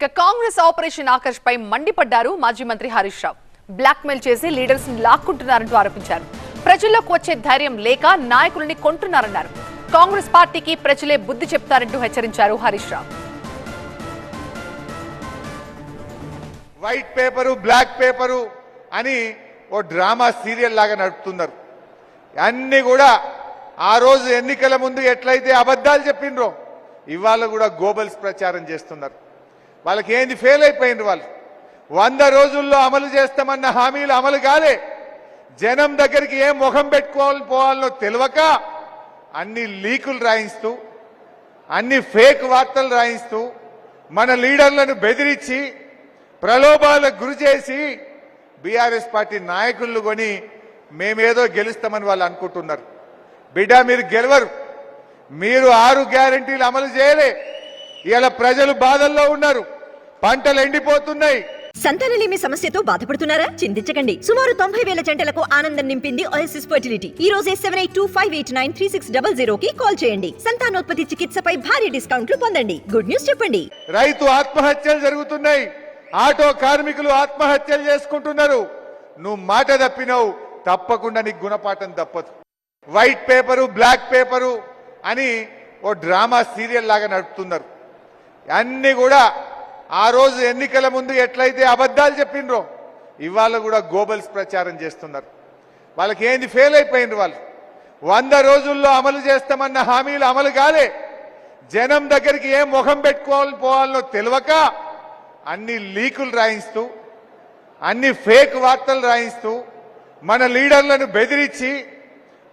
ఇక కాంగ్రెస్ ఆపరేషన్ ఆకర్ష్ పై మండిపడ్డారు మాజీ మంత్రి హరీష్ రావు. బ్లాక్మెయిల్ చేసి లీడర్స్ని లాక్కుంటున్నారంటూ ఆరోపించారు. ప్రజల్లోకి వచ్చే ధైర్యం లేక నాయకుల్ని కొంటున్నారన్నారు. కాంగ్రెస్ పార్టీకి ప్రజలే బుద్ధి చెప్తారంటూ హెచ్చరించారు Harish Rao. White paper black paper అని ఓ డ్రామా సీరియల్ లాగా నడుపుతున్నారు. అన్ని కూడా ఆ రోజు ఎన్నికల ముందు ఎట్లయితే అబద్ధాలు చెప్పిండ్రో ఇవాళ కూడా గోబల్స్ ప్రచారం చేస్తున్నారు. వాళ్ళకి ఏంది ఫెయిల్ అయిపోయిండ్రు వాళ్ళు. వంద రోజుల్లో అమలు చేస్తామన్న హామీలు అమలు కాలే. జనం దగ్గరికి ఏం ముఖం పెట్టుకోవాలి పోవాలనో తెలియక అన్ని లీకులు రాయిస్తూ అన్ని ఫేక్ వార్తలు రాయిస్తూ మన లీడర్లను బెదిరించి ప్రలోభాలకు గురి చేసి బీఆర్ఎస్ పార్టీ నాయకులను కొని మేమేదో గెలుస్తామని వాళ్ళు అనుకుంటున్నారు. బిడ్డ మీరు గెలవరు. మీరు ఆరు గ్యారంటీలు అమలు చేయలే. ఇలా ప్రజలు బాధల్లో ఉన్నారు. పంటలు ఎండిపోతున్నాయి. సంతానలేమి సమస్యతో బాధపడుతున్నారా? చింతించకండి. సుమారు తొంభై వేల జంటలకు ఆనందం నింపింది ఓఎస్ఎస్ ఫర్టిలిటీ ఈ రోజే seven eight two five eight nine three six double zero కి కాల్ చేయండి. సంతానోత్పత్తి చికిత్సపై భారీ డిస్కౌంట్లు పొందండి. గుడ్ న్యూస్ చెప్పండి. రైతు ఆత్మహత్యలు జరుగుతున్నాయి. ఆటో కార్మికులు ఆత్మహత్యలు చేసుకుంటున్నారు. నువ్వు మాట తప్పినావు. తప్పకుండా నీకు గుణపాఠం తప్పదు. వైట్ పేపరు బ్లాక్ పేపరు అని ఓ డ్రామా సీరియల్ లాగా నడుపుతున్నారు. అన్ని కూడా ఆ రోజు ఎన్నికల ముందు ఎట్లయితే అబద్ధాలు చెప్పిండ్రో ఇవాళ కూడా గోబల్స్ ప్రచారం చేస్తున్నారు. వాళ్ళకి ఏంది ఫెయిల్ అయిపోయిండ్రు వాళ్ళు? వంద రోజుల్లో అమలు చేస్తామన్న హామీలు అమలు కాలే. జనం దగ్గరికి ఏం ముఖం పెట్టుకోవాలి పోవాలనో తెలియక అన్ని లీకులు రాయిస్తూ అన్ని ఫేక్ వార్తలు రాయిస్తూ మన లీడర్లను బెదిరించి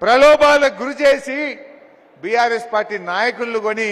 ప్రలోభాలకు గురి చేసి బీఆర్ఎస్ పార్టీ నాయకులను కొని